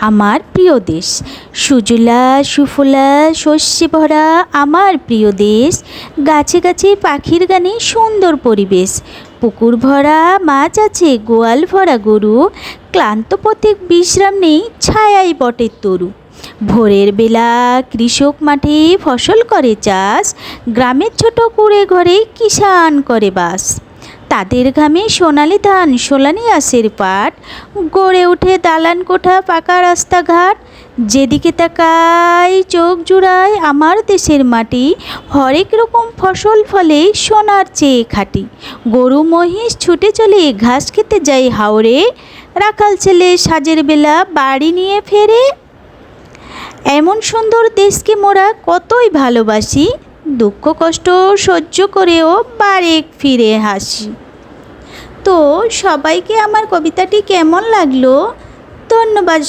আমার প্রিয় দেশ। সুজলা, সুফলা, শস্যে ভরা আমার প্রিয় দেশ। গাছে গাছে পাখির গানে সুন্দর পরিবেশ। পুকুর ভরা, মাছ আছে, গোয়াল ভরা গরু। ক্লান্ত পথে বিশ্রাম নেই, ছায়াই বটের তরু। ভোরের বেলা কৃষক মাঠে ফসল করে চাষ। গ্রামের ছোট কুড়ে ঘরে কিষান করে বাস। তাদের ঘামে সোনালি ধান, সোলানি আশের পাট। গড়ে উঠে দালান কোঠা, পাকা রাস্তাঘাট। যেদিকে তাকাই, চোখ জুড়ায় আমার দেশের মাটি। হরেক রকম ফসল ফলে সোনার চেয়ে খাটি। গরু, মহিষ ছুটে চলে ঘাস খেতে যাই হাওড়ে রাখাল ছেলে সাজের বেলা বাড়ি নিয়ে ফেরে। এমন সুন্দর দেশকে মোরা কতই ভালোবাসি। দুঃখ, কষ্ট সহ্য করেও বারে ফিরে হাসি তো সবাইকে আমার কবিতাটি কেমন লাগল? ধন্যবাদ